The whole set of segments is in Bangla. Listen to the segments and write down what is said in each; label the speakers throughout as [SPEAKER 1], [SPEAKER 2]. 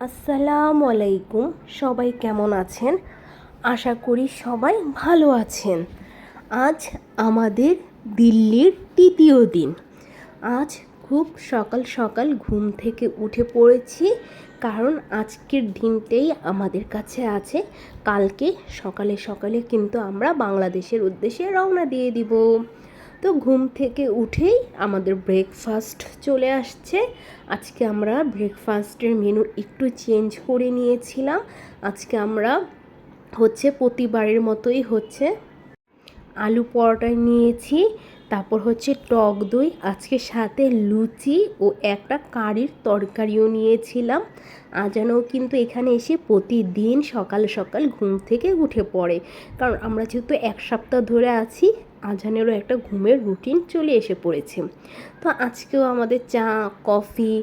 [SPEAKER 1] আসসালামু আলাইকুম। সবাই কেমন আছেন? আশা করি সবাই ভালো আছেন। আজ আমাদের দিল্লির তৃতীয় দিন। আজ খুব সকাল সকাল ঘুম থেকে উঠে পড়েছি, কারণ আজকের দিনটাই আমাদের কাছে আছে। কালকে সকালে সকালে কিন্তু আমরা বাংলাদেশের উদ্দেশ্যে রওনা দিয়ে দিব। তো ঘুম থেকে উঠেই আমাদের ব্রেকফাস্ট চলে আসছে। আজকে আমরা ব্রেকফাস্টের মেনু একটু চেঞ্জ করে নিয়েছিলাম। আজকে আমরা হচ্ছে প্রতিবারের মতোই হচ্ছে আলু পরোটা নিয়েছি, তারপর হচ্ছে টক দই, আজকে সাথে লুচি ও একটা কারির তরকারিও নিয়েছিলাম। আজানও কিন্তু এখানে এসে প্রতিদিন সকাল সকাল ঘুম থেকে উঠে পড়ে। কারণ আমরা যেহেতু এক সপ্তাহ ধরে আছি আজানেরও একটা ঘুমের রুটিন চলে এসে পড়েছে। তো আজকেও আমাদের চা, কফি,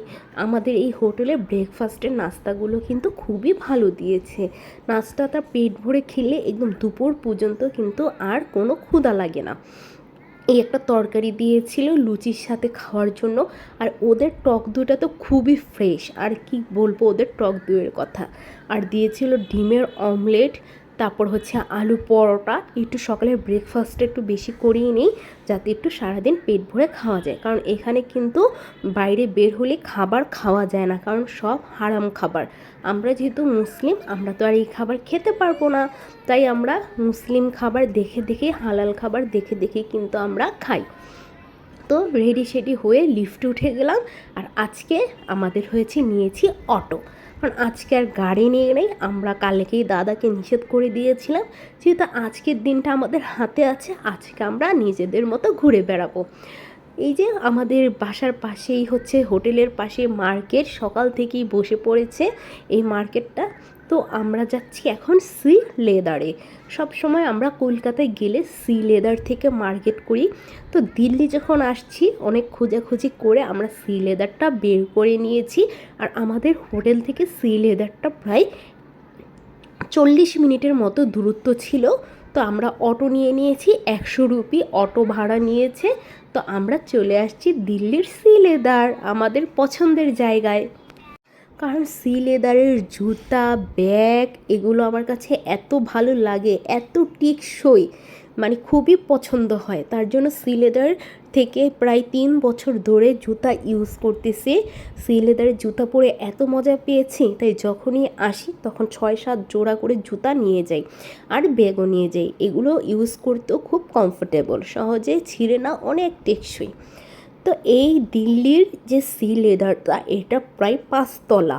[SPEAKER 1] আমাদের এই হোটেলের ব্রেকফাস্টের নাস্তাগুলো কিন্তু খুবই ভালো দিয়েছে। নাস্তাটা পেট ভরে খেলে একদম দুপুর পর্যন্ত কিন্তু আর কোনো ক্ষুধা লাগে না। এই একটা তরকারি দিয়েছিল লুচির সাথে খাওয়ার জন্য, আর ওদের টক দইটা তো খুবই ফ্রেশ আর কি বলব ওদের টক দইয়ের কথা। আর দিয়েছিল ডিমের অমলেট তারপর হচ্ছে আলু পরোটা, একটু সকালের ব্রেকফাস্টটা একটু বেশি করিয়ে নিই, যাতে একটু সারাদিন পেট ভরে খাওয়া যায়। কারণ এখানে কিন্তু বাইরে বের হলে খাবার খাওয়া যায় না, কারণ সব হারাম খাবার। আমরা যেহেতু মুসলিম, আমরা তো আর এই খাবার খেতে পারব না। তাই আমরা মুসলিম খাবার দেখে দেখে, হালাল খাবার দেখে দেখে কিন্তু আমরা খাই। তো রেডি সেডি হয়ে লিফটে উঠে গেলাম, আর আজকে আমাদের হয়েছে নিয়েছি অটো। কারণ আজকে আর গাড়ি নিয়ে নেই। আমরা কালকেই দাদাকে নিষেধ করে দিয়েছিলাম যেহেতু আজকের দিনটা আমাদের হাতে আছে, আজকে আমরা নিজেদের মতো ঘুরে বেড়াবো। এই যে আমাদের বাসার পাশেই হচ্ছে হোটেলের পাশে মার্কেট, সকাল থেকেই বসে পড়েছে এই মার্কেটটা। তো আমরা যাচ্ছি এখন সি লেদারে। সব সময় আমরা কলকাতায় গেলে সি লেদার থেকে মার্কেট করি। তো দিল্লি যখন আসছি, অনেক খোঁজাখুঁজি করে আমরা সি লেদারটা বের করে নিয়েছি। আর আমাদের হোটেল থেকে সি লেদারটা প্রায় চল্লিশ মিনিটের মতো দূরত্ব ছিল। তো আমরা অটো নিয়ে নিয়েছি, একশো রুপি অটো ভাড়া নিয়েছে। তো আমরা চলে আসছি দিল্লির সি লেদার, আমাদের পছন্দের জায়গায়। কারণ সি লেদারের জুতা ব্যাগ এগুলো আমার কাছে এত ভালো লাগে, এত টিকসই মানে খুবই পছন্দ হয়। তার জন্য সি লেদার থেকে প্রায় তিন বছর ধরে জুতা ইউজ করতেছি। সি লেদারের জুতা পরে এত মজা পেয়েছি, তাই যখনই আসি তখন ছয় সাত জোড়া করে জুতা নিয়ে যাই আর ব্যাগও নিয়ে যাই। এগুলো ইউজ করতেও খুব কমফোর্টেবল সহজে ছিঁড়ে না, অনেক টেকসই। তো এই দিল্লির যে সি লেদারটা এটা প্রায় পাঁচতলা।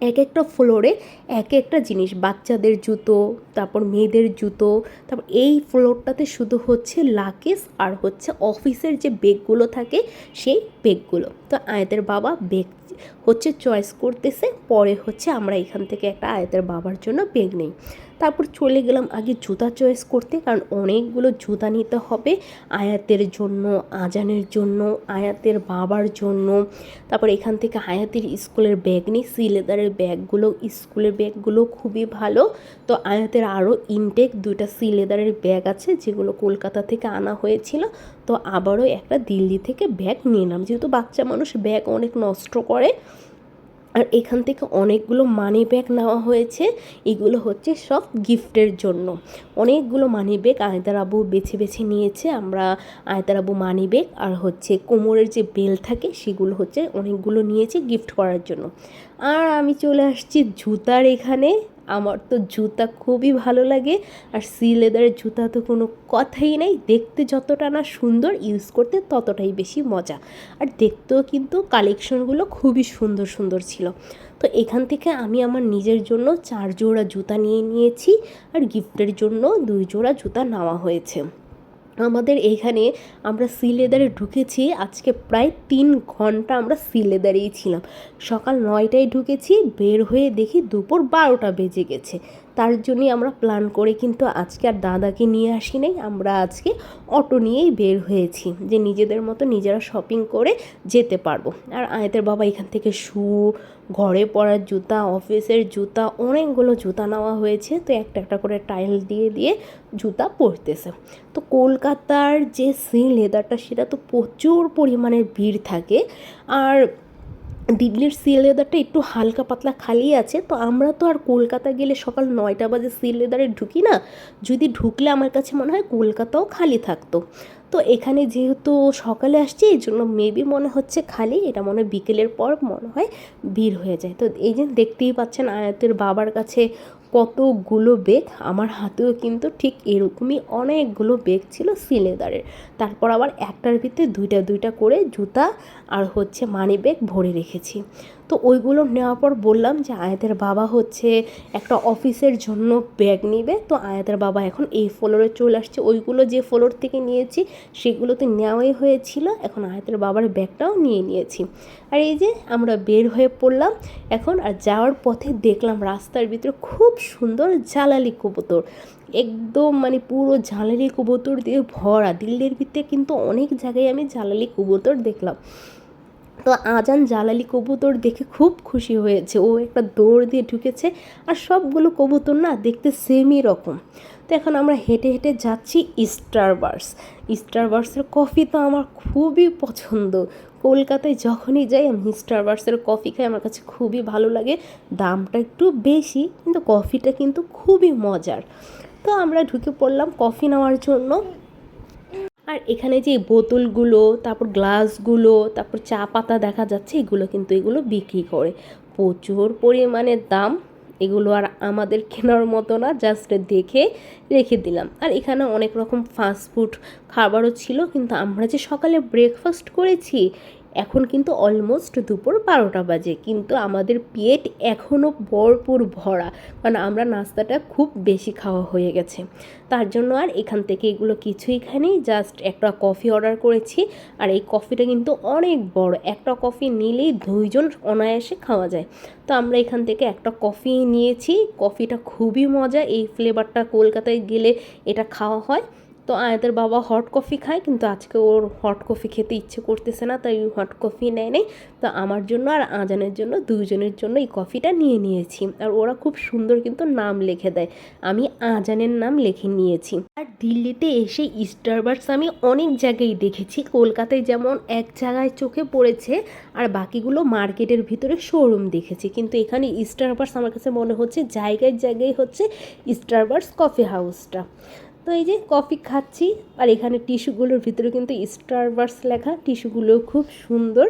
[SPEAKER 1] এক একটা ফ্লোরে এক একটা জিনিস, বাচ্চাদের জুতো, তারপর মেয়েদের জুতো, তারপর এই ফ্লোরটাতে শুধু হচ্ছে লাকেজ আর হচ্ছে অফিসের যে বেগগুলো থাকে সেই বেগগুলো তো আয়তের বাবা বেগ হচ্ছে চয়েস করতেছে, পরে হচ্ছে আমরা এখান থেকে একটা আয়তের বাবার জন্য বেগ নেই। তারপর চলে গেলাম আগে জুতা চয়েস করতে, কারণ অনেকগুলো জুতা নিতে হবে। আয়াতের জন্য, আজানের জন্য, আয়াতের বাবার জন্য। তারপর এখান থেকে আয়াতের স্কুলের ব্যাগ নিই, সি লেদারের ব্যাগগুলো স্কুলের ব্যাগগুলো খুবই ভালো। তো আয়াতের আরও ইনটেক দুইটা সিলেদারের ব্যাগ আছে, যেগুলো কলকাতা থেকে আনা হয়েছিল। তো আবারও একটা দিল্লি থেকে ব্যাগ নিলাম যেহেতু বাচ্চা মানুষ ব্যাগ অনেক নষ্ট করে আর এখান থেকে অনেকগুলো মানি ব্যাগ নেওয়া হয়েছে। এগুলো হচ্ছে সব গিফটের জন্য। অনেকগুলো মানি ব্যাগ আয়তার আবু বেছে বেছে নিয়েছে। আমরা আয়তার আবু মানি ব্যাগ আর হচ্ছে কোমরের যে বেল থাকে, সেগুলো হচ্ছে অনেকগুলো নিয়েছে গিফট করার জন্য। আর আমি চলে আসছি জুতার এখানে। আমার তো জুতা খুবই ভালো লাগে আর সি লেদারের জুতা তো কোনো কথাই নেই। দেখতে যতটা না সুন্দর ইউজ করতে ততটাই বেশি মজা। আর দেখতেও কিন্তু কালেকশনগুলো খুবই সুন্দর সুন্দর ছিল। তো এখান থেকে আমি আমার নিজের জন্য চার জোড়া জুতা নিয়ে নিয়েছি আর গিফটের জন্য দুই জোড়া জুতা নেওয়া হয়েছে। আমাদের এখানে আমরা সিলেদারে ঢুকেছি। আজকে প্রায় তিন ঘণ্টা আমরা সিলেদারেই ছিলাম। সকাল নয়টায় ঢুকেছি, বের হয়ে দেখি দুপুর বারোটা বেজে গেছে। তার জন্যই আমরা প্ল্যান করে কিন্তু আজকে আর দাদাকে নিয়ে আসি নাই। আমরা আজকে অটো নিয়েই বের হয়েছি যে নিজেদের মতো নিজেরা শপিং করে যেতে পারব। আর আয়তের বাবা এখান থেকে শু, ঘরে পরার জুতা, অফিসের জুতা, অনেকগুলো জুতা নেওয়া হয়েছে। তো একটা একটা করে টাইল দিয়ে দিয়ে জুতা পরতেছে। তো কলকাতার যে সি লেদারটা সেটা তো প্রচুর পরিমাণে ভিড় থাকে। আর দিল্লির সিলেদারটা একটু হালকা পাতলা খালি আছে, তো আমরা তো আর কলকাতা গেলে সকাল নয়টা বাজে সিলেদারে ঢুকি না। যদি ঢুকলে আমার কাছে মনে হয় কলকাতাও খালি থাকতো। তো এখানে যেহেতু সকালে আসছি, এই জন্য মেবি মনে হচ্ছে খালি, এটা মনে হয় বিকেলের পর মনে হয় ভিড় হয়ে যায়। তো এই যে দেখতেই পাচ্ছেন আয়াতের বাবার কাছে কতগুলো বেগ? আমার হাতেও কিন্তু ঠিক এরকমই অনেকগুলো বেগ ছিল সিলেদারের তারপর আবার একটার ভিতরে দুইটা দুইটা করে জুতা আর হচ্ছে মানি ব্যাগ ভরে রেখেছি। তো ওইগুলো নেওয়ার পর বললাম যে আয়াতের বাবা হচ্ছে একটা অফিসের জন্য ব্যাগ নিবে। তো আয়াতের বাবা এখন এই ফ্লোরে চলে আসছে। ওইগুলো যে ফ্লোর থেকে নিয়েছি সেগুলো তো নেওয়াই হয়েছিল। এখন আয়াতের বাবার ব্যাগটাও নিয়ে নিয়েছি। আর এই যে আমরা বের হয়ে পড়লাম, এখন আর যাওয়ার পথে দেখলাম রাস্তার ভিতরে খুব সুন্দর জ্বালালি কবুতর। একদম মানে পুরো জ্বালালি কবুতর দিয়ে ভরা। দিল্লির ভিতরে কিন্তু অনেক জায়গায় আমি জ্বালালি কবুতর দেখলাম। তো আজান জ্বালালি কবুতর দেখে খুব খুশি হয়েছে। ও একটা দৌড় দিয়ে ঢুকেছে আর সবগুলো কবুতর না দেখতে সেমই রকম। তো এখন আমরা হেঁটে হেঁটে যাচ্ছি স্টারবার্স স্টারবার্সের কফি তো আমার খুবই পছন্দ। কলকাতায় যখনই যাই আমি স্টারবার্সের কফি খাই, আমার কাছে খুবই ভালো লাগে। দামটা একটু বেশি, কিন্তু কফিটা কিন্তু খুবই মজার। তো আমরা ঢুকে পড়লাম কফি নেওয়ার জন্য। আর এখানে যে বোতলগুলো, তারপর গ্লাসগুলো, তারপর চা পাতা দেখা যাচ্ছে, এগুলো কিন্তু এগুলো বিক্রি করে। প্রচুর পরিমাণে দাম, এগুলো আর আমাদের কেনার মতো না জাস্ট দেখে রেখে দিলাম। আর এখানে অনেক রকম ফাস্টফুড খাবারও ছিল, কিন্তু আমরা যে সকালে ব্রেকফাস্ট করেছি এখন কিন্তু অলমোস্ট দুপুর বারোটা বাজে। কিন্তু আমাদের পেট এখনও ভরপুর ভরা, কারণ আমরা নাস্তাটা খুব বেশি খাওয়া হয়ে গেছে। তার জন্য আর এখান থেকে এগুলো কিছুই খাইনি জাস্ট একটা কফি অর্ডার করেছি। আর এই কফিটা কিন্তু অনেক বড়, একটা কফি নিলেই দুইজন অনায়াসে খাওয়া যায়। তো আমরা এখান থেকে একটা কফি নিয়েছি কফিটা খুবই মজা, এই ফ্লেভারটা কলকাতায় গেলে এটা খাওয়া হয়। তো আয়াতের বাবা হট কফি খায়, কিন্তু আজকে ওর হট কফি খেতে ইচ্ছে করতেছে না, তাই হট কফি নেয় নেই। তো আমার জন্য আর আজানের জন্য দুজনের জন্য এই কফিটা নিয়ে নিয়েছি। আর ওরা খুব সুন্দর কিন্তু নাম লিখে দেয়। আমি আজানের নাম লিখে নিয়েছি। আর দিল্লিতে এসে স্টারবার্স আমি অনেক জায়গায় দেখেছি। কলকাতায় যেমন এক জায়গায় চোখে পড়েছে, আর বাকিগুলো মার্কেটের ভিতরে শোরুম দেখেছি। কিন্তু এখানে স্টারবার্স আমার কাছে মনে হচ্ছে, জায়গায় জায়গায় হচ্ছে স্টারবার্স কফি হাউসটা তো এই যে কফি খাচ্ছি, আর এখানে টিস্যুগুলোর ভিতরে কিন্তু স্টারবার্স লেখা, টিস্যুগুলো খুব সুন্দর।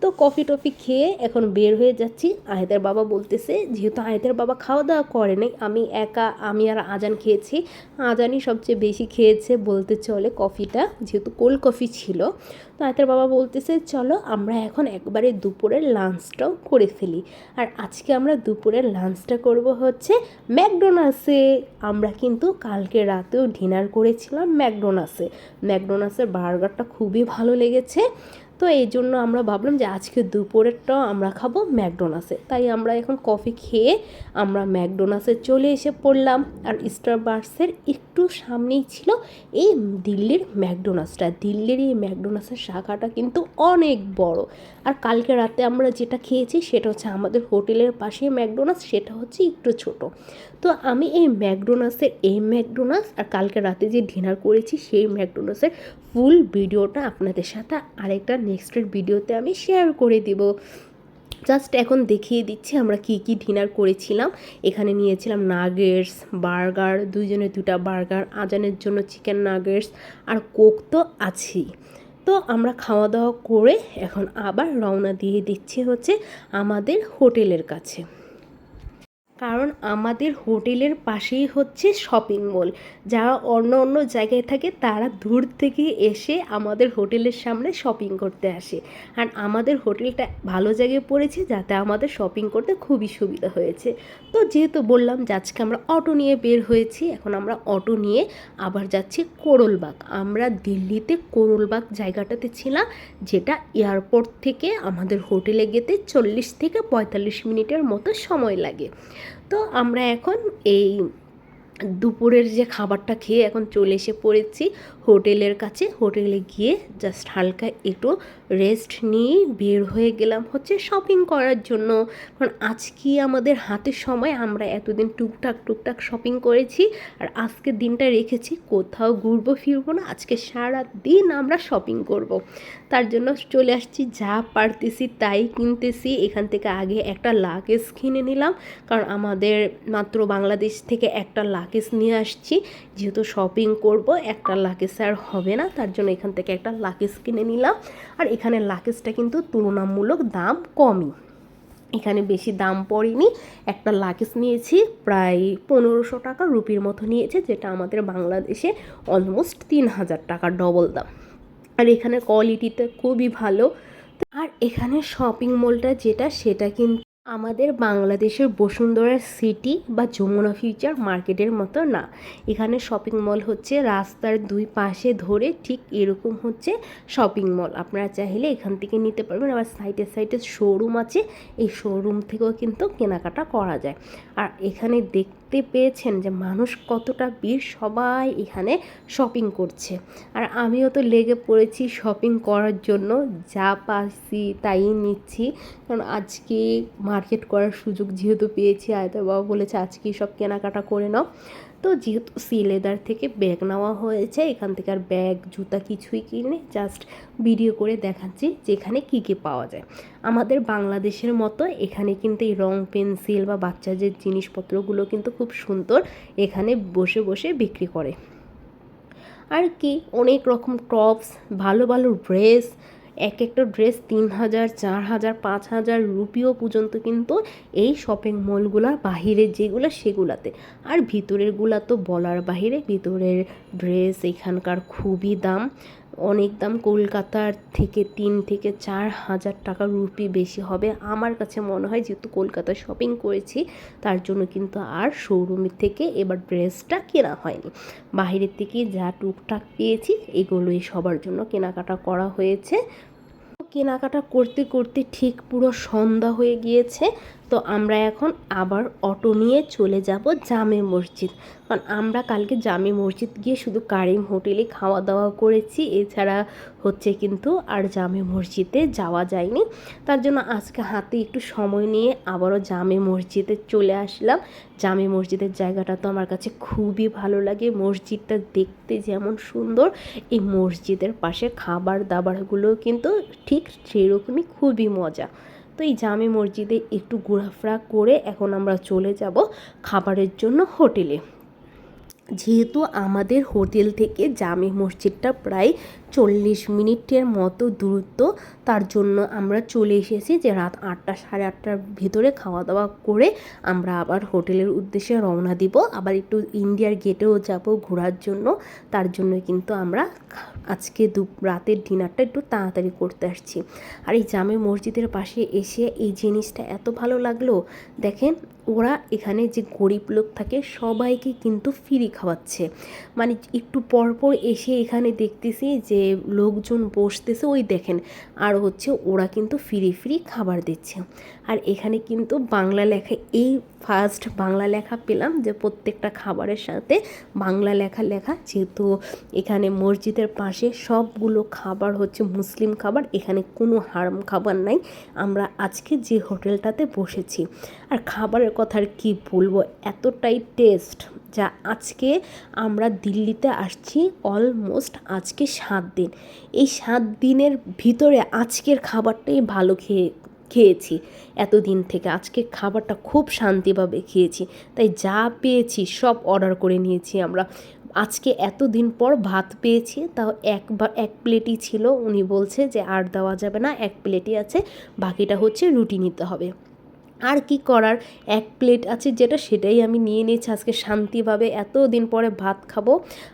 [SPEAKER 1] তো কফি টফি খেয়ে এখন বের হয়ে যাচ্ছি। আয়তের বাবা বলতেছে, যেহেতু আয়তের বাবা খাওয়া দাওয়া করে নাই, আমি একা, আমি আর আজান খেয়েছি। আজানই সবচেয়ে বেশি খেয়েছে বলতে চলে কফিটা, যেহেতু কোল্ড কফি ছিল। তো আয়তের বাবা বলতেছে, চলো আমরা এখন একবারে দুপুরের লাঞ্চটাও করে ফেলি। আর আজকে আমরা দুপুরের লাঞ্চটা করব হচ্ছে ম্যাকডোনাসে আমরা কিন্তু কালকে রাতেও ডিনার করেছিলাম ম্যাকডোনাসে ম্যাকডোনাসের বার্গারটা খুবই ভালো লেগেছে। তো এই জন্য আমরা ভাবলাম যে আজকে দুপুরেরটাও আমরা খাব ম্যাকডোনাসে। তাই আমরা এখন কফি খেয়ে আমরা ম্যাকডোনাসে চলে এসে পড়লাম। আর স্টারবার্সের একটু সামনেই ছিল এই দিল্লির ম্যাকডোনাসটা। দিল্লির এই ম্যাকডোনাসের শাখাটা কিন্তু অনেক বড়। আর কালকে রাতে আমরা যেটা খেয়েছি সেটা হচ্ছে আমাদের হোটেলের পাশে ম্যাকডোনাস, সেটা হচ্ছে একটু ছোট। তো আমি এই ম্যাকডোনাসের এই ম্যাকডোনাস আর কালকে রাতে যে ডিনার করেছি সেই ম্যাকডোনাসের ফুল ভিডিওটা আপনাদের সাথে আরেকটা নেক্সটের ভিডিওতে আমি শেয়ার করে দিব। জাস্ট এখন দেখিয়ে দিচ্ছি আমরা কি কি ডিনার করেছিলাম। এখানে নিয়েছিলাম নাগেটস বার্গার দুইজনের দুটা বার্গার আজানের জন্য চিকেন নাগেটস আর কোক তো আছেই। তো আমরা খাওয়া দাওয়া করে এখন আবার রওনা দিয়ে দিচ্ছি হচ্ছে আমাদের হোটেলের কাছে। কারণ আমাদের হোটেলের পাশেই হচ্ছে শপিং মল যারা অন্য অন্য জায়গায় থাকে, তারা দূর থেকে এসে আমাদের হোটেলের সামনে শপিং করতে আসে। আর আমাদের হোটেলটা ভালো জায়গায় পড়েছে, যাতে আমাদের শপিং করতে খুবই সুবিধা হয়েছে। তো যেহেতু বললাম যে আজকে আমরা অটো নিয়ে বের হয়েছি, এখন আমরা অটো নিয়ে আবার যাচ্ছি কোরলবাগ। আমরা দিল্লিতে কোরলবাগ জায়গাটাতে ছিলাম, যেটা এয়ারপোর্ট থেকে আমাদের হোটেলে যেতে চল্লিশ থেকে পঁয়তাল্লিশ মিনিটের মতো সময় লাগে। তো আমরা এখন এই দুপুরের যে খাবারটা খেয়ে এখন চলে এসে পড়েছি হোটেলের কাছে, হোটেলে গিয়ে জাস্ট হালকা একটু রেস্ট নিয়ে বের হয়ে গেলাম হচ্ছে শপিং করার জন্য। কারণ আজকে আমাদের হাতে সময়, আমরা এতদিন টুকটাক টুকটাক শপিং করেছি আর আজকের দিনটা রেখেছি, কোথাও ঘুরবো, ফিরবো না, আজকে সারা দিন আমরা শপিং করব। তার জন্য চলে আসছি, যা পারতেছি তাই কিনতেছি। এখান থেকে আগে একটা লাগেজ কিনে নিলাম, কারণ আমাদের মাত্র বাংলাদেশ থেকে একটা লাগেজ নিয়ে আসছি। যেহেতু শপিং করব, একটা লাগেজ আর হবে না, তার জন্য এখান থেকে একটা লাগেজ কিনে নিলাম। আর এখানে লাগেজটা কিন্তু তুলনামূলক দাম কমই। এখানে বেশি দাম পড়েনি। একটা লাগেজ নিয়েছি, প্রায় পনেরোশো টাকা রুপির মতো নিয়েছে, যেটা আমাদের বাংলাদেশে অলমোস্ট তিন হাজার টাকা ডবল দাম। আর এখানে কোয়ালিটিটা খুবই ভালো। আর এখানে শপিং মলটা যেটা, সেটা কিন্তু আমাদের বাংলাদেশের বসুন্ধরা সিটি বা যমুনা ফিউচার মার্কেটের মতো না। এখানে শপিং মল হচ্ছে রাস্তার দুই পাশে ধরে ঠিক এরকম হচ্ছে শপিং মল আপনারা চাইলে এখান থেকে নিতে পারবেন। আবার সাইডে সাইডে শোরুম আছে। এই শোরুম থেকেও কিন্তু কেনাকাটা করা যায়। আর এখানে দেখতে পেয়েছেন যে মানুষ কতটা ভিড় সবাই এখানে শপিং করছে। আর আমিও তো লেগে পড়েছি শপিং করার জন্য। যা পাচ্ছি তাই নিচ্ছি। কারণ আজকে মার্কেট করার সুযোগ যেহেতু পেয়েছি আয়তা বাবা বলেছে আজকেই সব কেনাকাটা করে নাও। তো যেহেতু সি লেদার থেকে ব্যাগ নেওয়া হয়েছে, এখান থেকে আর ব্যাগ, জুতা কিছুই কিনে জাস্ট ভিডিও করে দেখাচ্ছি যেখানে কী কী পাওয়া যায়। আমাদের বাংলাদেশের মতো এখানে কিন্তু এই রং, পেন্সিল বা বাচ্চাদের জিনিসপত্রগুলো কিন্তু খুব সুন্দর এখানে বসে বসে বিক্রি করে। আর কি, অনেক রকম টপস ভালো ভালো ড্রেস এক একটা ড্রেস তিন হাজার, চার হাজার, পাঁচ হাজার রুপিও পর্যন্ত কিন্তু এই শপিং মলগুলোর বাহিরে যেগুলো সেগুলাতে। আর ভিতরেরগুলা তো বলার বাহিরে ভিতরের ড্রেস এখানকার খুবই দাম। অনেক দাম কলকাতার থেকে তিন থেকে চার হাজার টাকা রুপি বেশি হবে। আমার কাছে মনে হয় যেহেতু কলকাতায় শপিং করেছি, তার জন্য কিন্তু আর শোরুমের থেকে এবার ড্রেসটা কেনা হয়নি। বাহিরের থেকে যা টুকটাক পেয়েছি, এগুলোই সবার জন্য কেনাকাটা করা হয়েছে। কেনাকাটা করতে করতে ঠিক পুরো সন্ধ্যা হয়ে গিয়েছে। তো আমরা এখন আবার অটো নিয়ে চলে যাব জামে মসজিদ। কারণ আমরা কালকে জামে মসজিদ গিয়ে শুধু কারিম হোটেলে খাওয়া দাওয়া করেছি, এছাড়া হচ্ছে কিন্তু আর জামে মসজিদে যাওয়া যায়নি। তার জন্য আজকে হাতে একটু সময় নিয়ে আবারও জামে মসজিদে চলে আসলাম। জামে মসজিদের জায়গাটা তো আমার কাছে খুবই ভালো লাগে। মসজিদটা দেখতে যেমন সুন্দর, এই মসজিদের পাশে খাবার দাবারগুলো কিন্তু ঠিক সেরকমই খুবই মজা। তো এই জামে মসজিদে একটু ঘোরাফেরা করে এখন আমরা চলে যাব খাবারের জন্য হোটেলে। যেহেতু আমাদের হোটেল থেকে জামে মসজিদটা প্রায় চল্লিশ মিনিটের মতো দূরত্ব, তার জন্য আমরা চলে এসেছি যে রাত আটটা সাড়ে আটটার ভেতরে খাওয়া দাওয়া করে আমরা আবার হোটেলের উদ্দেশ্যে রওনা দিব। আবার একটু ইন্ডিয়ার গেটেও যাব ঘোরার জন্য, তার জন্য কিন্তু আমরা আজকে দু রাতের ডিনারটা একটু তাড়াতাড়ি করতে আসছি। আর এই জামে মসজিদের পাশে এসে এই জিনিসটা এত ভালো লাগল, দেখেন ওরা এখানে যে গরিব লোক থাকে সবাইকে কিন্তু ফ্রি খাওয়াচ্ছে। মানে একটু পরপর এসে এখানে দেখতেছি যে লোকজন বসতেছে, ওই দেখেন। আর হচ্ছে ওরা কিন্তু ফ্রি ফ্রি খাবার দিচ্ছে। আর এখানে কিন্তু বাংলা লেখা এই ফার্স্ট বাংলা লেখা পেলাম যে প্রত্যেকটা খাবারের সাথে বাংলা লেখা লেখা, যেহেতু এখানে মসজিদের পাশে সবগুলো খাবার হচ্ছে মুসলিম খাবার, এখানে কোনো হারাম খাবার নাই। আমরা আজকে যে হোটেলটাতে বসেছি, আর খাবারের কথা আর কী বলব, এতটাই টেস্ট যা আজকে আমরা দিল্লিতে আসছি অলমোস্ট আজকে সাত দিন। এই সাত দিনের ভিতরে আজকের খাবারটাই ভালো খেয়ে খেয়েছি। এতদিন থেকে আজকে খাবারটা খুব শান্তিভাবে খেয়েছি। তাই যা পেয়েছি সব অর্ডার করে নিয়েছি আমরা। আজকে এতদিন পর ভাত পেয়েছি, তাও একবার এক প্লেটই ছিল। উনি বলছে যে আর দেওয়া যাবে না, এক প্লেটই আছে, বাকিটা হচ্ছে রুটি নিতে হবে। আর কি করার? এক প্লেট আছে যেটা, সেটাই আমি নিয়ে নিয়েছি আজকে শান্তিভাবে। এত দিন পরে ভাত খাব।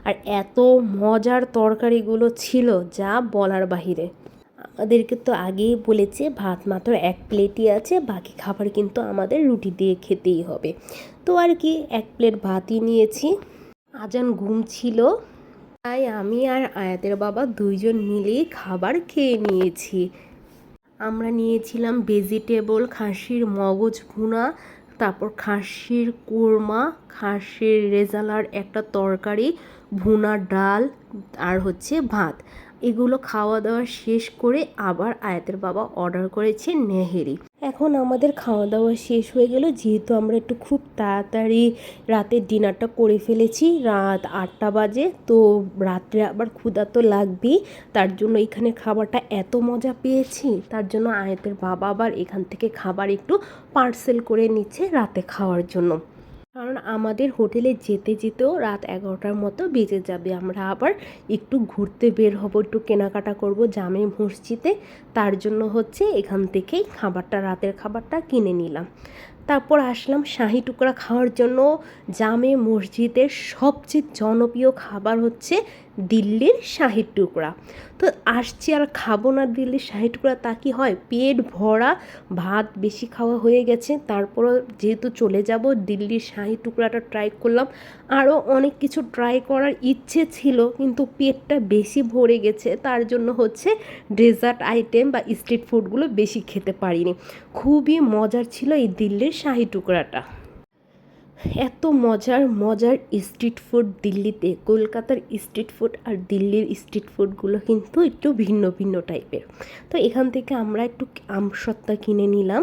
[SPEAKER 1] আর এত মজার তরকারিগুলো ছিল যা বলার বাহিরে। আমাদেরকে তো আগেই বলেছে, ভাত মাত্র এক প্লেটই আছে, বাকি খাবার কিন্তু আমাদের রুটি দিয়ে খেতেই হবে। তো আর কি, এক প্লেট ভাতই নিয়েছি। আজান ঘুম ছিল, তাই আমি আর আয়াতের বাবা দুইজন মিলেই খাবার খেয়ে নিয়েছি। আমরা নিয়েছিলাম ভেজিটেবল, খাসির মগজ ভুনা, তারপর খাসির কোরমা, খাসির রেজালার একটা তরকারি, ভুনা ডাল, আর হচ্ছে ভাত। এগুলো খাওয়া দাওয়া শেষ করে আবার আয়াতের বাবা অর্ডার করেছে নেহেরি। এখন আমাদের খাওয়া দাওয়া শেষ হয়ে গেল, যেহেতু আমরা একটু খুব তাড়াতাড়ি রাতের ডিনারটা করে ফেলেছি, রাত আটটা বাজে, তো রাত্রে আবার ক্ষুধা তো লাগবেই, তার জন্য এখানে খাবারটা এত মজা পেয়েছি, তার জন্য আয়াতের বাবা আবার এখান থেকে খাবার একটু পার্সেল করে নিচ্ছে রাতে খাওয়ার জন্য। কারণ আমাদের হোটেলে যেতে যেতেও রাত এগারোটার মতো বেজে যাবে। আমরা আবার একটু ঘুরতে বের হব, একটু কেনাকাটা করব জামে মসজিদে। তার জন্য হচ্ছে এখান থেকেই খাবারটা, রাতের খাবারটা কিনে নিলাম। তারপর আসলাম শাহি টুকরা খাওয়ার জন্য। জামে মসজিদের সবচেয়ে জনপ্রিয় খাবার হচ্ছে দিল্লির শাহির টুকরা। তো আসছি আর খাব না দিল্লির শাহি টুকরা, তা কি হয়? পেট ভরা, ভাত বেশি খাওয়া হয়ে গেছে। তারপরও যেহেতু চলে যাব, দিল্লির শাহি টুকরাটা ট্রাই করলাম। আরও অনেক কিছু ট্রাই করার ইচ্ছে ছিল, কিন্তু পেটটা বেশি ভরে গেছে। তার জন্য হচ্ছে ডেজার্ট আইটেম বা স্ট্রিট ফুডগুলো বেশি খেতে পারিনি। খুবই মজার ছিল এই দিল্লির শাহি টুকরাটা। এত মজার মজার স্ট্রিট ফুড দিল্লিতে, কলকাতার স্ট্রিট ফুড আর দিল্লির স্ট্রিট ফুডগুলো কিন্তু একটু ভিন্ন ভিন্ন টাইপের। তো এখান থেকে আমরা একটু আমসত্ত্বা কিনে নিলাম।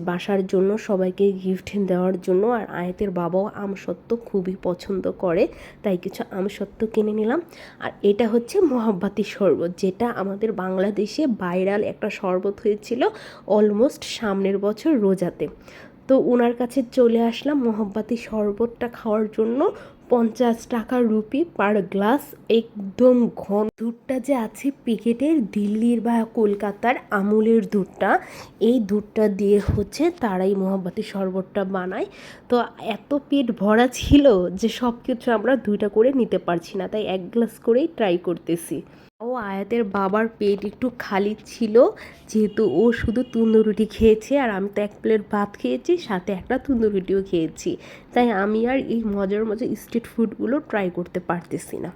[SPEAKER 1] বাসার জন্য সবাইকে গিফট দেওয়ার জন্য আর আয়াতের বাবাও আমসত্ত্ব খুবই পছন্দ করে, তাই কিছু আমসত্ত্ব কিনে নিলাম। আর এটা হচ্ছে মহাব্বাতি শরবত, যেটা আমাদের বাংলাদেশে ভাইরাল একটা শরবত হয়েছিল অলমোস্ট সামনের বছর রোজাতে। তো ওনার কাছে চলে আসলাম মোহব্বাতি শরবতটা খাওয়ার জন্য। পঞ্চাশ টাকা রুপি পার গ্লাস, একদম ঘন। দুধটা যে আছে প্যাকেটের দিল্লির বা কলকাতার আমুলের দুধটা, এই দুধটা দিয়ে হচ্ছে তারাই মোহাব্বাতি শরবতটা বানায়। তো এত পেট ভরা ছিল যে সব কিছু আমরা দুইটা করে নিতে পারছি না, তাই এক গ্লাস করেই ট্রাই করতেছি। ও আয়াতের বাবার পেট একটু খালি ছিল, যেহেতু ও শুধু রুটি খেয়েছে আর আমি তো এক প্লেট ভাত খেয়েছি, সাথে একটা তুন্দুর রুটিও খেয়েছি। তাই আমি আর এই মজার মজার স্ট্রিট ফুডগুলো ট্রাই করতে পারতেছি না।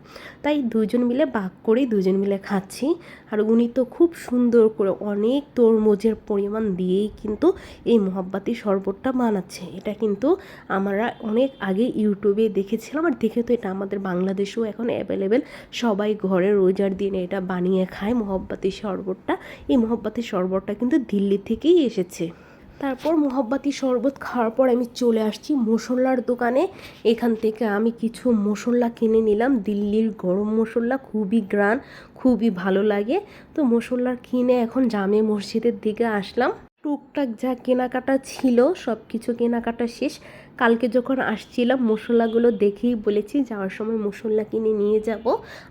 [SPEAKER 1] তাই দুজন মিলে ভাগ করেই দুজন মিলে খাচ্ছি। আর উনি তো খুব সুন্দর করে অনেক তরমুজের পরিমাণ দিয়েই কিন্তু এই মহাব্বাতি শরবতটা বানাচ্ছে। এটা কিন্তু আমরা অনেক আগে ইউটিউবে দেখেছিলাম, আর দেখে তো এটা আমাদের বাংলাদেশেও এখন অ্যাভেলেবেল সবাই ঘরে রোজার দিনে এটা বানিয়ে খায় মহব্বাতি শরবতটা। এই মহব্বাতি শরবতটা কিন্তু দিল্লি থেকেই এসেছে। তারপর মোহব্বাতি শরবত খাওয়ার পর আমি চলে আসছি মশলার দোকানে। এখান থেকে আমি কিছু মশলা কিনে নিলাম। দিল্লির গরম মশলা খুবই গ্রান, খুবই ভালো লাগে। তো মশলার কিনে এখন জামে মসজিদের দিকে আসলাম। টুকটাক যা কেনাকাটা ছিল সব কিছু কেনাকাটা শেষ। কালকে যখন আসছিলাম, মশলাগুলো দেখেই বলেছি, যাওয়ার সময় মশলা কিনে নিয়ে যাব।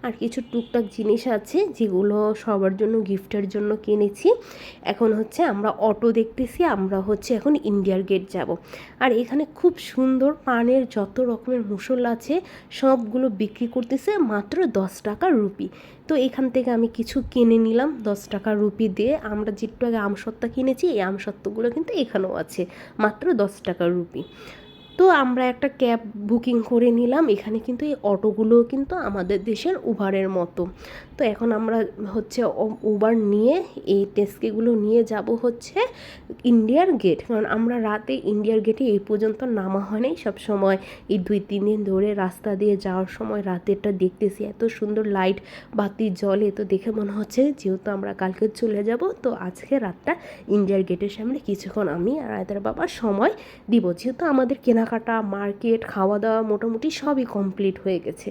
[SPEAKER 1] আর কিছু টুকটাক জিনিস আছে, যেগুলো সবার জন্য, গিফটের জন্য কিনেছি। এখন হচ্ছে আমরা অটো দেখতেছি, আমরা হচ্ছে এখন ইন্ডিয়ার গেট যাব। আর এখানে খুব সুন্দর পানের যত রকমের মশলা আছে, সবগুলো বিক্রি করতেছে মাত্র দশ টাকা রুপি। তো এখান থেকে আমি কিছু কিনে নিলাম দশ টাকা রুপি দিয়ে। আমরা যেটু আগে আমসত্ত্বা কিনেছি, এই আমসত্ত্বগুলো কিন্তু এখানেও আছে, মাত্র দশ টাকা রুপি। তো আমরা একটা ক্যাব বুকিং করে নিলাম। এখানে কিন্তু এই অটোগুলো কিন্তু আমাদের দেশের উবারের মতো। তো এখন আমরা হচ্ছে উবার নিয়ে এই টেস্কিগুলো নিয়ে যাব হচ্ছে ইন্ডিয়ার গেট। কারণ আমরা রাতে ইন্ডিয়ার গেটে এই পর্যন্ত নামা হয় নাই। সবসময় এই দুই, তিন দিন ধরে রাস্তা দিয়ে যাওয়ার সময় রাতেরটা দেখতেছি। এত সুন্দর লাইট বাতি জলে তো দেখে মনে হচ্ছে যেহেতু আমরা কালকে চলে যাব, তো আজকে রাতটা ইন্ডিয়ার গেটের সামনে কিছুক্ষণ আমি আর আয়তার বাবা সময় দিব। যেহেতু আমাদের কেনাকাটা, মার্কেট খাওয়া দাওয়া মোটামুটি সবই কমপ্লিট হয়ে গেছে।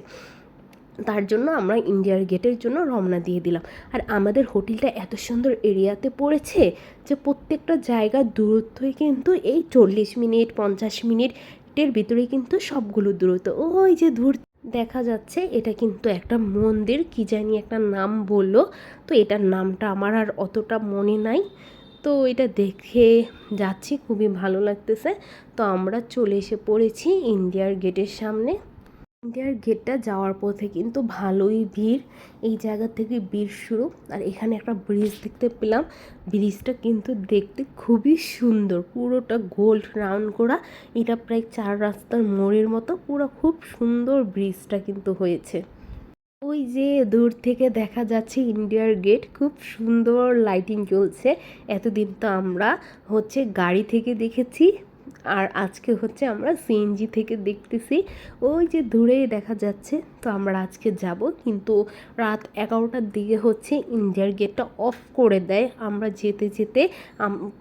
[SPEAKER 1] তার জন্য আমরা ইন্ডিয়ার গেটের জন্য রওনা দিয়ে দিলাম। আর আমাদের হোটেলটা এত সুন্দর এরিয়াতে পড়েছে যে প্রত্যেকটা জায়গার দূরত্বই কিন্তু এই চল্লিশ মিনিট, পঞ্চাশ মিনিটের ভিতরে কিন্তু সবগুলো দূরত্ব। ওই যে দূর দেখা যাচ্ছে, এটা কিন্তু একটা মন্দির, কি জানি একটা নাম বলল। তো এটার নামটা আমার আর অতটা মনে নাই। তো এটা দেখে যাচ্ছি, খুবই ভালো লাগতেছে। তো আমরা চলে এসে পড়েছি ইন্ডিয়ার গেটের সামনে। ইন্ডিয়ার গেটটা যাওয়ার পথে কিন্তু ভালোই ভিড়। এই জায়গা থেকে ভিড় শুরু। আর এখানে একটা ব্রিজ দেখতে পেলাম। ব্রিজটা কিন্তু দেখতে খুবই সুন্দর। পুরোটা গোল্ড রাউন্ড করা। এটা প্রায় চার রাস্তার মোড়ের মতো। পুরো খুব সুন্দর ব্রিজটা কিন্তু হয়েছে। ওই যে দূর থেকে দেখা যাচ্ছে ইন্ডিয়ার গেট, খুব সুন্দর লাইটিং চলছে। এতদিন তো আমরা হচ্ছে গাড়ি থেকে দেখেছি, আর আজকে হচ্ছে আমরা সিএনজি থেকে দেখতেছি। ওই যে দূরেই দেখা যাচ্ছে। তো আমরা আজকে যাব, কিন্তু রাত এগারোটার দিকে হচ্ছে ইন্ডিয়ার গেটটা অফ করে দেয়। আমরা যেতে যেতে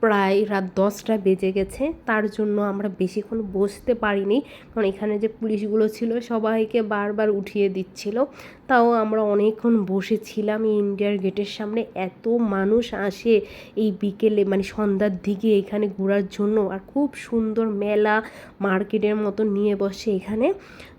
[SPEAKER 1] প্রায় রাত দশটা বেজে গেছে। তার জন্য আমরা বেশিক্ষণ বসতে পারিনি, কারণ এখানে যে পুলিশগুলো ছিল সবাইকে বারবার উঠিয়ে দিচ্ছিল। তাও আমরা অনেকক্ষণ বসেছিলাম এই ইন্ডিয়ার গেটের সামনে। এত মানুষ আসে এই বিকেলে মানে সন্ধ্যার দিকে এখানে ঘোরার জন্য। আর খুব সুন্দর মেলা মার্কেটের মতো নিয়ে বসে এখানে।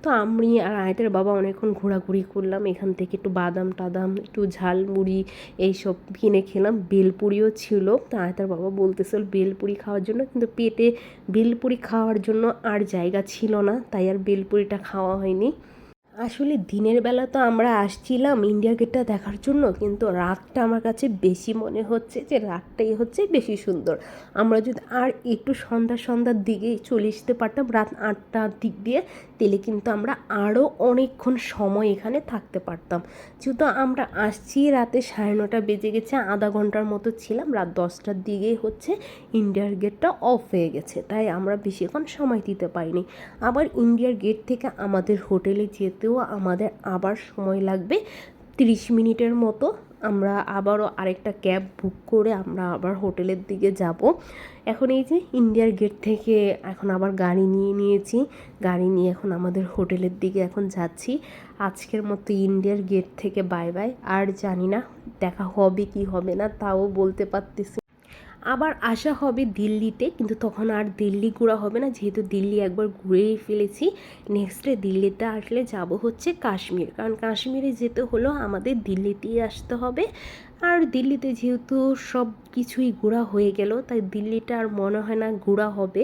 [SPEAKER 1] তো আমি আর আয়তের বাবা অনেকক্ষণ ঘোরাঘুরি করলাম। এখান থেকে একটু বাদাম টাদাম, একটু ঝালমুড়ি এইসব কিনে খেলাম। বেলপুরিও ছিল। তো আয়তার বাবা বলতেছিল বেলপুরি খাওয়ার জন্য। কিন্তু পেটে বেলপুরি খাওয়ার জন্য আর জায়গা ছিল না। তাই আর বেলপুরিটা খাওয়া হয়নি। আসলে দিনের বেলা তো আমরা আসছিলাম ইন্ডিয়া গেটটা দেখার জন্য। কিন্তু রাতটা আমার কাছে বেশি মনে হচ্ছে যে রাতটাই হচ্ছে বেশি সুন্দর। আমরা যদি আর একটু সন্ধ্যা সন্ধ্যার দিকে চলে আসতে পারতাম, রাত আটটার দিক দিয়ে তাহলে কিন্তু আমরা আরও অনেকক্ষণ সময় এখানে থাকতে পারতাম। যেহেতু আমরা আসছি রাতে সাড়ে নটা বেজে গেছে, আধা ঘণ্টার মতো ছিলাম, রাত দশটার দিকেই হচ্ছে ইন্ডিয়ার গেটটা অফ হয়ে গেছে, তাই আমরা বেশিক্ষণ সময় দিতে পারিনি। আবার ইন্ডিয়ার গেট থেকে আমাদের হোটেলে যেতেও আমাদের আবার সময় লাগবে তিরিশ মিনিটের মতো আমরা আবারও আরেকটা ক্যাব বুক করে আমরা আবার হোটেলের দিকে যাব। এখন এই যে ইন্ডিয়ার গেট থেকে এখন আবার গাড়ি নিয়ে নিয়েছি। গাড়ি নিয়ে এখন আমাদের হোটেলের দিকে এখন যাচ্ছি। আজকের মতো ইন্ডিয়ার গেট থেকে বাই বাই। আর জানি না দেখা হবে কি হবে না, তাও বলতে পারতেছি আবার আসা হবে দিল্লিতে, কিন্তু তখন আর দিল্লি ঘোরা হবে না। যেহেতু দিল্লি একবার ঘুরেই ফেলেছি নেক্সটে দিল্লিতে আসলে যাব হচ্ছে কাশ্মীর। কারণ কাশ্মীরে যেতে হলো আমাদের দিল্লিতেই আসতে হবে। আর দিল্লিতে যেহেতু সব কিছুই ঘোরা হয়ে গেল, তাই দিল্লিটা আর মনে হয় না ঘোরা হবে।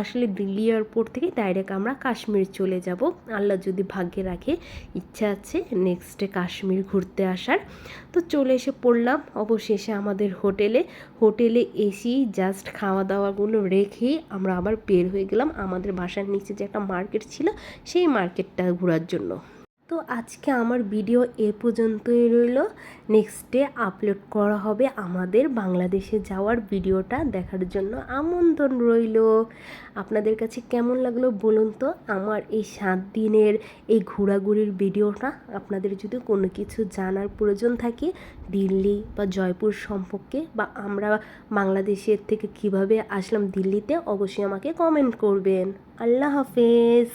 [SPEAKER 1] আসলে দিল্লি এয়ারপোর্ট থেকে ডাইরেক্ট আমরা কাশ্মীর চলে যাব। আল্লাহ যদি ভাগ্যে রাখে, ইচ্ছা আছে নেক্সটে কাশ্মীর ঘুরতে আসার। তো চলে এসে পড়লাম অবশেষে আমাদের হোটেলে। হোটেলে এসি জাস্ট খাওয়া দাওয়াগুলো রেখেই আমরা আবার বের হয়ে গেলাম আমাদের বাসার নিচে যে একটা মার্কেট ছিল, সেই মার্কেটটা ঘোরার জন্য। তো আজকে আমার ভিডিও এ পর্যন্তই রইল। নেক্সট ডে আপলোড করা হবে আমাদের বাংলাদেশে যাওয়ার ভিডিওটা দেখার জন্য আমন্ত্রণ রইল। আপনাদের কাছে কেমন লাগল বলুন তো? আমার এই সাত দিনের এই ঘোরাঘুরির ভিডিওটা আপনাদের যদি কোনো কিছু জানার প্রয়োজন থাকে দিল্লি বা জয়পুর সম্পর্কে বা আমরা বাংলাদেশের থেকে কীভাবে আসলাম দিল্লিতে, অবশ্যই আমাকে কমেন্ট করবেন। আল্লাহ হাফেজ।